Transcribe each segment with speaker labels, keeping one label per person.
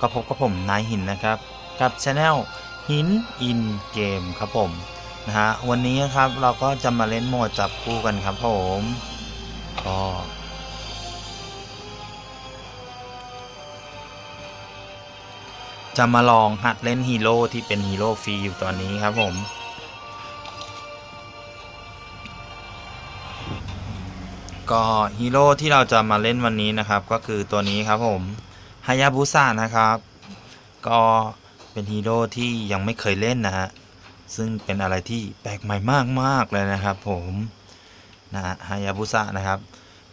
Speaker 1: ก็พบกับผมนายหินนะครับ กับช anel หินอินเกมครับผมนะฮะวันนี้ครับเราก็จะมาเล่นโหมดจับคู่กันครับผมก็จะมาลองหัดเล่นฮีโร่ที่เป็นฮีโร่ฟรีอยู่ตอนนี้ครับผมก็ฮีโร่ที่เราจะมาเล่นวันนี้นะครับ ก็คือตัวนี้ครับผม ฮายาบุสะนะครับ ก็เป็นฮีโร่ที่ยังไม่เคยเล่นนะฮะ ซึ่งเป็นอะไรที่แปลกใหม่มากๆเลยนะครับผมนะฮายาบุสะนะครับ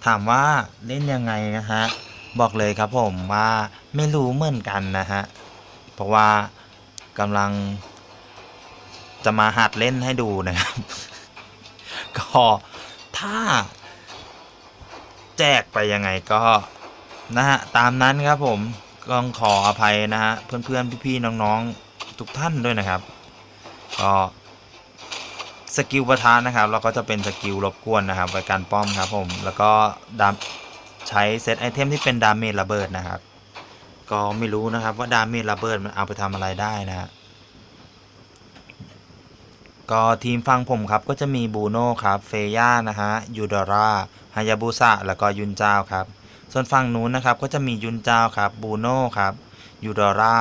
Speaker 1: ถามว่าเล่นยังไงนะฮะ บอกเลยครับผมว่าไม่รู้เหมือนกันนะฮะ เพราะว่ากำลังจะมาหัดเล่นให้ดูนะครับ ก็ถ้าแจกไปยังไงก็ นะฮะตามนั้นครับผมต้องขออภัยนะฮะเพื่อนๆพี่ๆน้องๆทุกท่านด้วยนะครับก็สกิลประทานนะครับเราก็จะเป็นสกิลรบกวนนะครับไว้การป้อมครับผมแล้วก็ดามใช้เซตไอเทมที่เป็นดาเมจระเบิดนะครับ ก็ไม่รู้นะครับว่าดาเมจระเบิดมันเอาไปทำอะไรได้นะฮะก็ทีมฟังผมครับก็จะมีบูโน่ครับเฟย่านะฮะยูดอร่าฮายาบุสะแล้วก็ยุนเจ้าครับ ส่วนฝั่งนู้นนะครับก็จะมียุนเจ้าครับบูโน่ครับยูดอร่า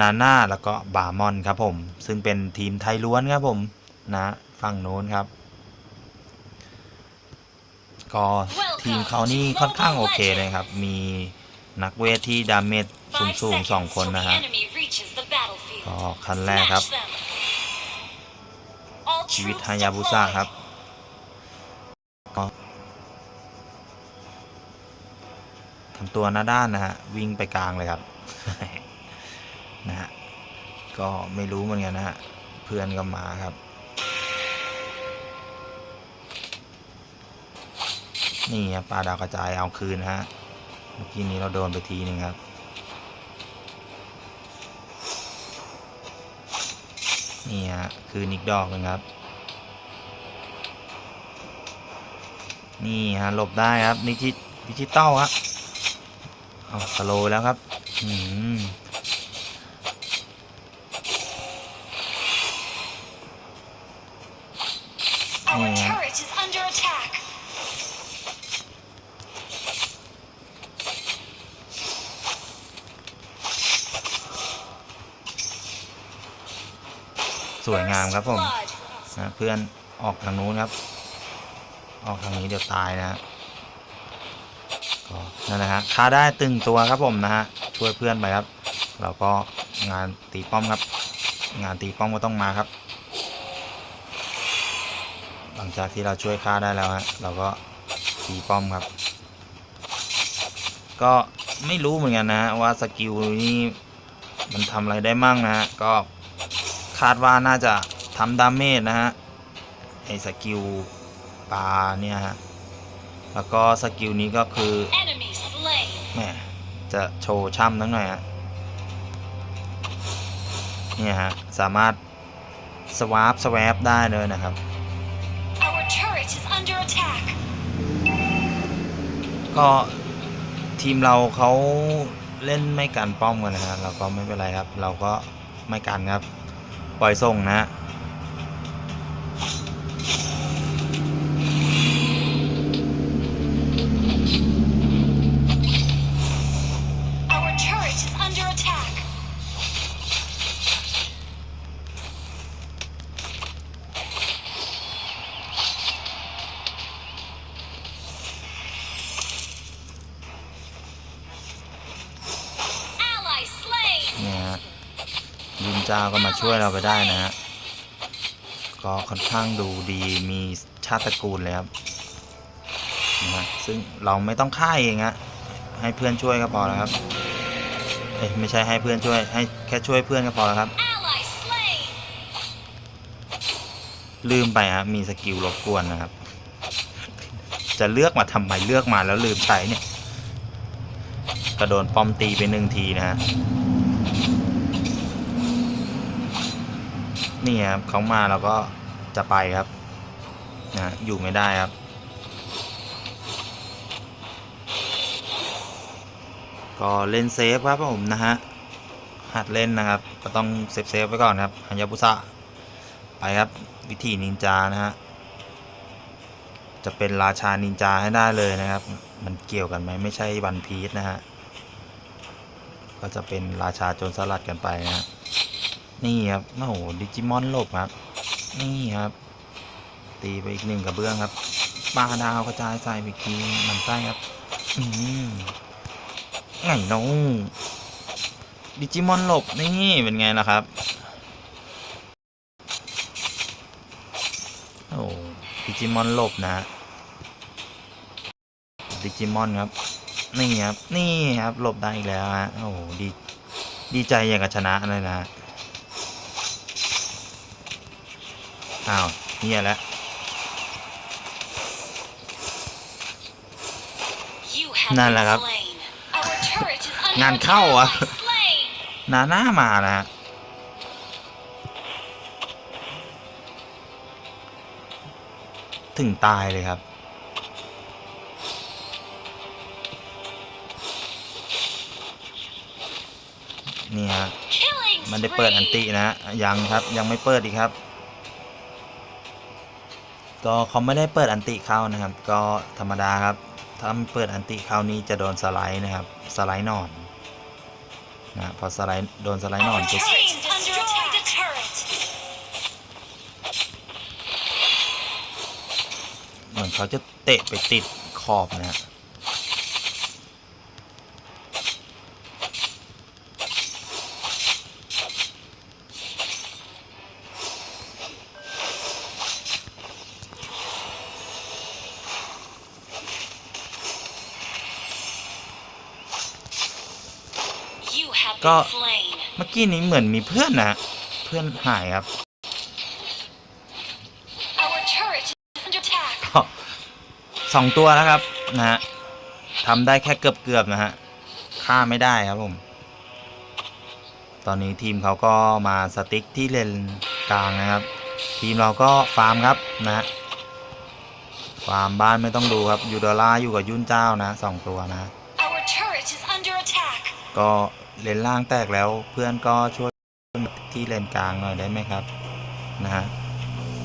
Speaker 1: นาน่าแล้วก็บามอนครับผม ซึ่งเป็นทีมไทยล้วนครับผมนะฝั่งนู้นครับก็ทีมเขานี่ค่อนข้างโอเคเลยครับ มีนักเวทที่ดาเมจสูงๆสองคนนะฮะก็คันแรกครับ ชีวิตฮายาบุสะครับ ทำตัวหน้าด้านนะฮะวิ่งไปกลางเลยครับนะฮะก็ไม่รู้เหมือนกันนะฮะเพื่อนก็มาครับ นี่ครับปลาดาวกระจายเอาคืนนะฮะเมื่อกี้นี้เราโดนไปทีหนึ่งครับนี่ฮะคืนอีกดอกหนึงครับนี่ฮะหลบได้ครับดิจิตดิจิตอลครับ เอาสโลว์แล้วครับ อืม
Speaker 2: Our
Speaker 1: Yeah.
Speaker 2: turret is under attack.
Speaker 1: สวยงามครับผม
Speaker 2: Blood.
Speaker 1: นะเพื่อนออกทางนู้นครับ ออกทางนี้เดี๋ยวตายนะฮะก็ นั่นนะฮะฆ่าได้ตึงตัวครับผมนะฮะช่วยเพื่อนไปครับเราก็งานตีป้อมครับ งานตีป้อมก็ต้องมาครับ หลังจากที่เราช่วยฆ่าได้แล้วฮะเราก็ตีป้อมครับ ก็ไม่รู้เหมือนกันนะว่าสกิลนี้มันทำอะไรได้มั่งนะฮะก็คาดว่าน่าจะทำดาเมจนะฮะไอสกิลปลาเนี่ยฮะแล้วก็สกิลนี้ก็คือ
Speaker 2: Enemy.
Speaker 1: แหมจะโชว์ช่ำทั้งหน่อยฮะเนี่ยฮะ สามารถสวาร์ปสวปได้เลยนะครับ
Speaker 2: Our turret is under attack.
Speaker 1: ก็ทีมเราเขาเล่นไม่กันป้อมกันนะฮะเราก็ไม่เป็นไรครับ เราก็ไม่กันครับ ปล่อยส่งนะ เจ้าก็มาช่วยเราไปได้นะฮะก็ค่อนข้างดูดีมีชาติตระกูลเลยครับนะฮะซึ่งเราไม่ต้องฆ่าเองฮะให้เพื่อนช่วยก็พอแล้วครับเอ้ยไม่ใช่ให้เพื่อนช่วยให้แค่ช่วยเพื่อนก็พอแล้วครับ ลืมไปฮะมีสกิลรบกวนนะครับ จะเลือกมาทำไมเลือกมาแล้วลืมใช้เนี่ยกระโดนป้อมตีไปหนึ่งทีนะฮะ นี่ครับเขามาเราก็จะไปครับนะอยู่ไม่ได้ครับ ก็เล่นเซฟครับผมนะฮะหัดเล่นนะครับ ก็ต้องเซฟเซฟไว้ก่อนครับฮันยาบุสะไปครับวิธีนินจานะฮะจะเป็นราชานินจาให้ได้เลยนะครับ มันเกี่ยวกันไหมไม่ใช่วันพีชนะฮะก็จะเป็นราชาโจรสลัดกันไปนะฮะ นี่ครับโอ้โหดิจิมอนหลบครับ นี่ครับ ตีไปอีกหนึ่งกระเบื้องครับปลาดาวกระจายใส่ไปอีกทีมันไส้ครับ อืมไงน้องดิจิมอนหลบนี่เป็นไงล่ะครับโอ้ดิจิมอนหลบนะดิจิมอนครับ นี่ครับ นี่ครับหลบได้อีกแล้วฮะโอ้โหดีดีใจอย่างกับชนะเลยนะฮะ อ้าวเฮียแล้ว
Speaker 2: You have
Speaker 1: Nah,
Speaker 2: been
Speaker 1: lah, kap.
Speaker 2: slain. Our turret is under
Speaker 1: Ngan
Speaker 2: attack.
Speaker 1: kau, ah.
Speaker 2: Slain.
Speaker 1: นาหน้ามานะฮะถึงตายเลยครับ นี่ฮะ
Speaker 2: Killing
Speaker 1: มันได้เปิดอันติ
Speaker 2: spree.
Speaker 1: นะฮะยังครับยังไม่เปิดอีกครับ ก็เขาไม่ได้เปิดอันติเข้านะครับ ก็ธรรมดาครับถ้าไม่เปิดอันติเข้านี้จะโดนสไลด์นะครับสไลด์นอนนะพอสไลด์โดนสไลด์นอน
Speaker 2: Our
Speaker 1: ปุ๊บเหมือนเขาจะเตะไปติดขอบนะ ฮะ
Speaker 2: You have
Speaker 1: Có-
Speaker 2: been slain.
Speaker 1: เมื่อกี้นี้เหมือนมีเพื่อนนะฮะเพื่อนหายครับ
Speaker 2: Our turret is under attack.
Speaker 1: ก็สองตัวแล้วครับนะฮะทำได้แค่เกือบๆนะฮะฆ่าไม่ได้ครับผม ตอนนี้ทีมเขาก็มาสติ๊กที่เลนกลางนะครับ ทีมเราก็ฟาร์มครับนะฮะฟาร์มบ้านไม่ต้องดูครับยูดอล่าอยู่กับยุ่นเจ้านะสองตัวนะ
Speaker 2: Our turret is under attack.
Speaker 1: ก็ เลนล่างแตกแล้วเพื่อนก็ช่วยที่เลนกลางหน่อยได้ไหมครับนะฮะ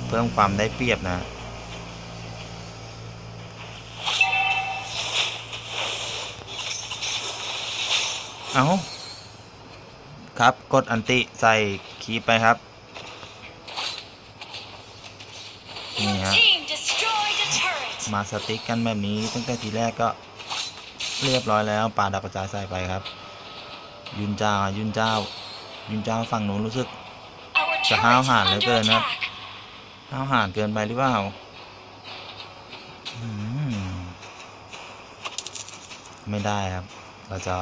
Speaker 1: เพิ่มความได้เปรียบนะเอาครับกดอันติใส่คีไปครับนี่ฮะมาสติ๊กกันแบบนี้ตั้งแต่ทีแรกก็เรียบร้อยแล้วปาดาวกระจายใส่ไปครับ ยุนเจ้ายุนเจ้ายุนเจ้าฝั่งนู้นรู้สึก
Speaker 2: Our
Speaker 1: Sa
Speaker 2: turret
Speaker 1: hao
Speaker 2: is
Speaker 1: hàn nữa
Speaker 2: under
Speaker 1: cơ nè.
Speaker 2: attack.
Speaker 1: ห้าวหาญเกินไปหรือเปล่าอืมไม่ได้ครับ เราจะ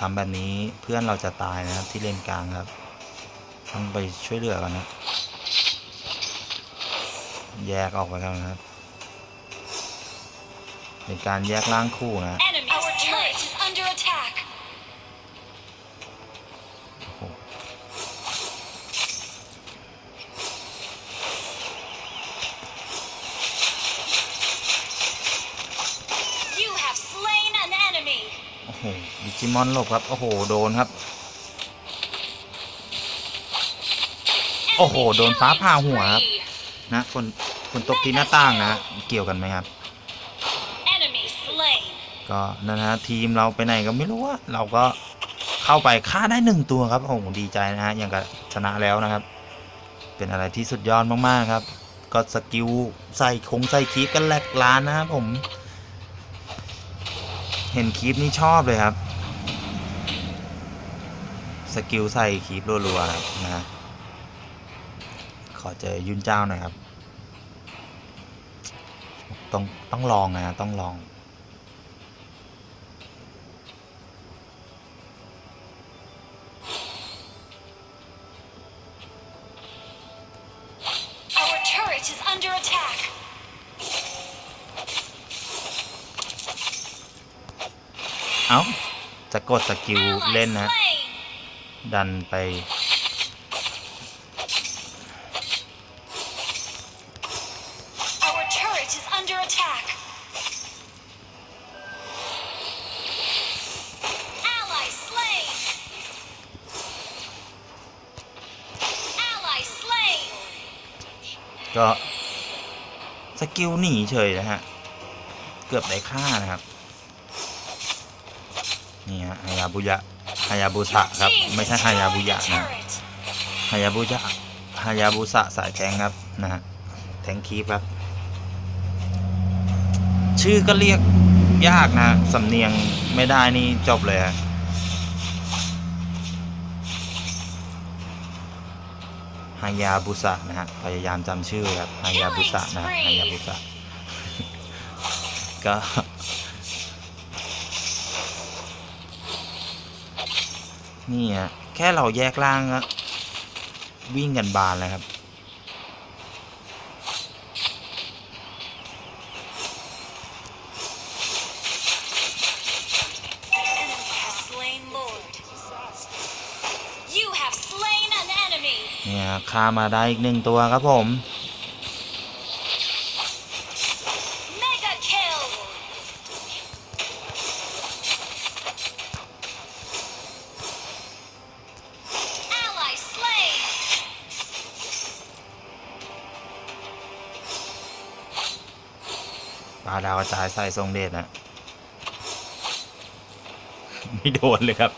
Speaker 1: ทำแบบนี้เพื่อนเราจะตายนะครับ ที่เลนกลางครับ ต้องไปช่วยเหลือกันนะ แยกออกไปกันนะครับเป็นการแยกร่างคู่นะ
Speaker 2: Enemy Our turret is under attack.
Speaker 1: โอ้โห
Speaker 2: You have slain an enemy.
Speaker 1: โอ้โหดิ จิมอนหลบครับ โอ้โห โดนครับ โอ้โห โดนฟ้าผ่าหัวครับ นะคนคนตกที่หน้าต่างนะ เกี่ยวกันไหมครับ
Speaker 2: Enemy slain.
Speaker 1: ก็นั่นนะฮะทีมเราไปไหนก็ไม่รู้ว่าเราก็เข้าไปฆ่าได้หนึ่งตัวครับ โอ้โห ดีใจนะฮะ อย่างกับชนะแล้วนะครับ เป็นอะไรที่สุดยอดมากๆครับ ก็สกิลใส่คงใส่คีปกันแหลกลานนะครับผมเห็นคีปนี่ชอบเลยครับ สกิลใส่คีปรัวๆครับนะฮะขอเจอยุ่นเจ้าหน่อยครับ ต้องต้องลองนะฮะต้องลอง
Speaker 2: Our turret is under attack.
Speaker 1: เอ้า จะกดสกิล
Speaker 2: Ally
Speaker 1: เล่นนะ
Speaker 2: slain.
Speaker 1: ดันไป ก็สกิลหนีเฉยนะฮะ เกือบได้ฆ่านะครับ นี่ฮะฮายาบุยะ ฮายาบุสะครับ ไม่ใช่ฮายาบุยะนะฮายาบุยะฮายาบุสะสายแทงครับนะฮะแทงคีบครับ ชื่อก็เรียกยากนะสำเนียงไม่ได้นี่จบเลยฮะฮายาบุสะนะฮะพยายามจำชื่อครับฮายาบุสะนะฮะฮายาบุสะก็ นี่ฮะแค่เราแยกล่างก็วิ่งกันบานเลยครับ
Speaker 2: Enemy has slain Lord. You have slain an enemy.
Speaker 1: เนี่ยฆ่ามาได้อีกหนึ่งตัวครับผมาวกระจายใส่ทรงเดชนะไม่โดนเลยครับ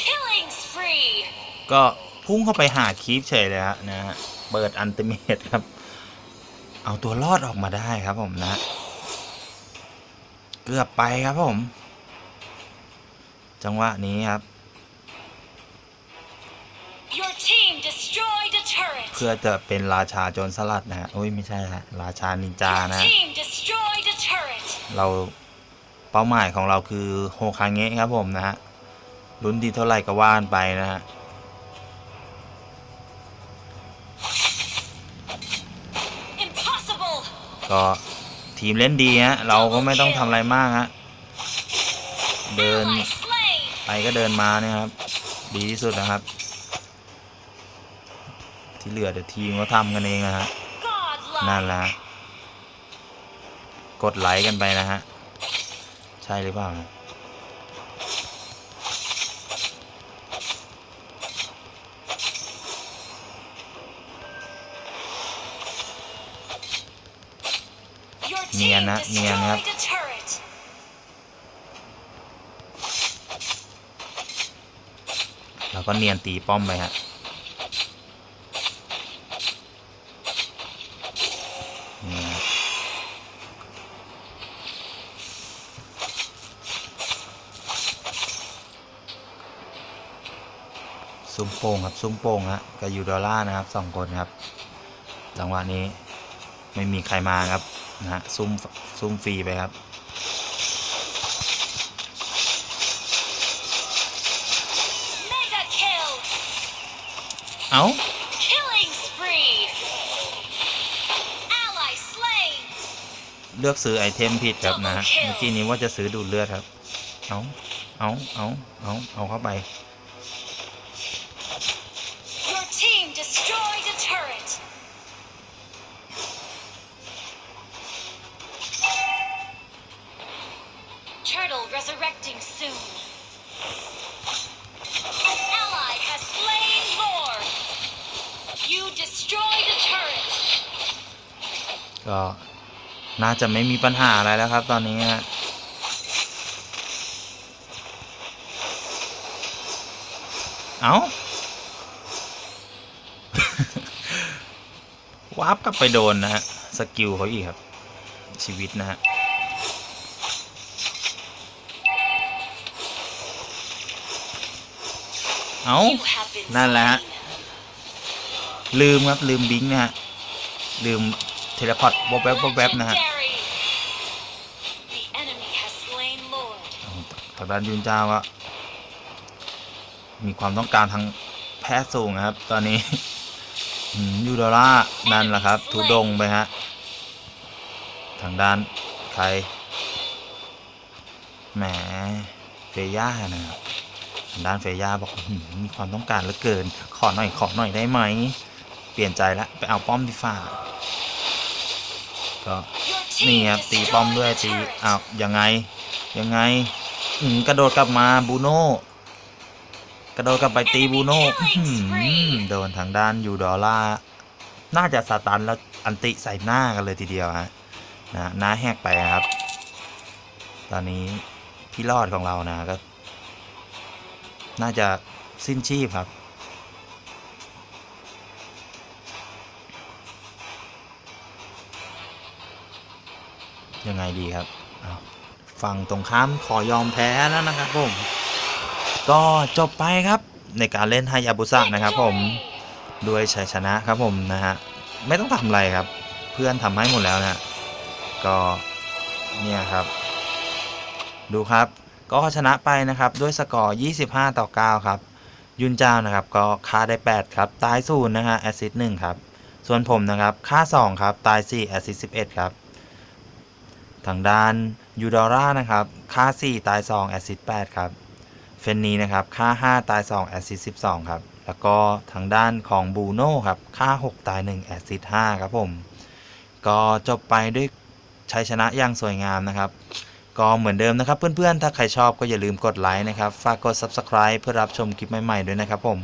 Speaker 2: Killing spree.
Speaker 1: ก็พุ่งเข้าไปหาคีปเฉยเลยฮะนะฮะ เปิดอันติเมตครับ เอาตัวรอดออกมาได้ครับผมนะ เกือบไปครับผม จังหวะนี้ครับ
Speaker 2: Your team destroyed a turret.
Speaker 1: เพื่อจะเป็นราชาโจรสลัดนะฮะโอ้ยไม่ใช่ฮะราชานินจา
Speaker 2: Your
Speaker 1: นะ
Speaker 2: team destroyed a turret.
Speaker 1: เราเป้าหมายของเราคือโฮคาเงะครับผมนะฮะลุ้นดีเท่าไหร่ก็ว่านไปนะฮะ
Speaker 2: Impossible.
Speaker 1: ก็ทีมเล่นดีฮะเราก็ไม่ต้องทำอะไรมากฮะเดิน
Speaker 2: Ally slain.
Speaker 1: ไป ก็เดินมานี่ครับ ดีที่สุดนะครับ ที่เหลือเดี๋ยวทีมเขาทำกันเองนะฮะนั่นแหละกดไลค์กันไปนะฮะ ใช่หรือเปล่าเนียนนะเนียนครับ
Speaker 2: destroyed a turret.
Speaker 1: เราก็เนียนตีป้อมไปฮะซุ้มโป่งครับซุ้มโป่งฮะกับยูดอลล่านะครับสองคนครับ จังหวะนี้ไม่มีใครมาครับนะฮะซุ้มซุ้มฟรีไปครับ เอ้า
Speaker 2: Killing spree. Ally slain.
Speaker 1: เลือกซื้อไอเทมผิดครับนะฮะเมื่อกี้นี้ว่าจะซื้อดูดเลือดครับ เอาเอาเอาเอาเอาเข้าไป น่าจะไม่มีปัญหาอะไรแล้วครับ ตอนนี้ฮะเอาวาร์ปกลับไปโดนนะฮะ สกิลเขาอีกครับ ชีวิตนะฮะเอานั่นแหละฮะ ลืมครับ ลืมบิงนะฮะ ลืมเทเลพอร์ตวบแวบวบแวบนะฮะ ทางด้านยุนเจ้าก็มีความต้องการทางแพทย์สูงนะครับ ตอนนี้ยูโดล่านั่นแหละครับทุดงไปฮะทางด้านใครแหมเฟย่านะครับทางด้านเฟย่าบอกมีความต้องการเหลือเกิน ขอหน่อยขอหน่อยได้ไหม เปลี่ยนใจละไปเอาป้อมดีฝ่าก็นี่ครับตีป้อมด้วยตีอ้าวยังไงยังไง กระโดดกลับมาบูโน่กระโดดกลับไปตีบูโน่โดนทางด้านยูดอล่าน่าจะสตันแล้วอันติใส่หน้ากันเลยทีเดียวฮะนะหน้าแหกไปครับ ตอนนี้พี่รอดของเรานะก็ น่าจะสิ้นชีพครับยังไงดีครับ ฝั่งตรงข้ามขอยอมแพ้แล้วนะครับผม ก็จบไปครับในการเล่นไฮยาบุสะนะครับผมด้วยชัยชนะครับผมนะฮะไม่ต้องทำอะไรครับ เพื่อนทำให้หมดแล้วนะก็เนี่ยครับ ดูครับก็ชนะไปนะครับด้วยสกอร์ 25 ต่อ 9 ครับ ยุนเจ้านะครับ ก็ฆ่าได้ 8 ครับ ตาย0นะฮะแอซิส1ครับ ส่วนผมนะครับฆ่า 2 ครับ ตาย4แอซิส11 ครับ ทางด้าน ยูดอร่านะครับ ค่า 4 ตาย 2 แอซิส8ครับ เฟนนีนะครับ ค่า 5 ตาย 2 แอซิส12 ครับ แล้วก็ทางด้านของบูโน่ครับ ค่า 6 ตาย 1 แอซิส5ครับผม ก็จบไปด้วยชัยชนะอย่างสวยงามนะครับ ก็เหมือนเดิมนะครับ เพื่อนๆ ถ้าใครชอบก็อย่าลืมกดไลค์นะครับ ฝากกด Subscribe เพื่อรับชมคลิปใหม่ๆด้วยนะครับผม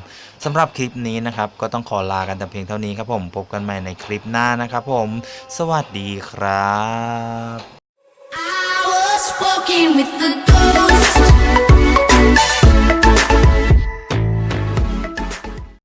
Speaker 1: สำหรับคลิปนี้นะครับ ก็ต้องขอลากันแต่เพียงเท่านี้ครับผม พบกันใหม่ในคลิปหน้านะครับผม สวัสดีครับ
Speaker 3: walking with the ghost.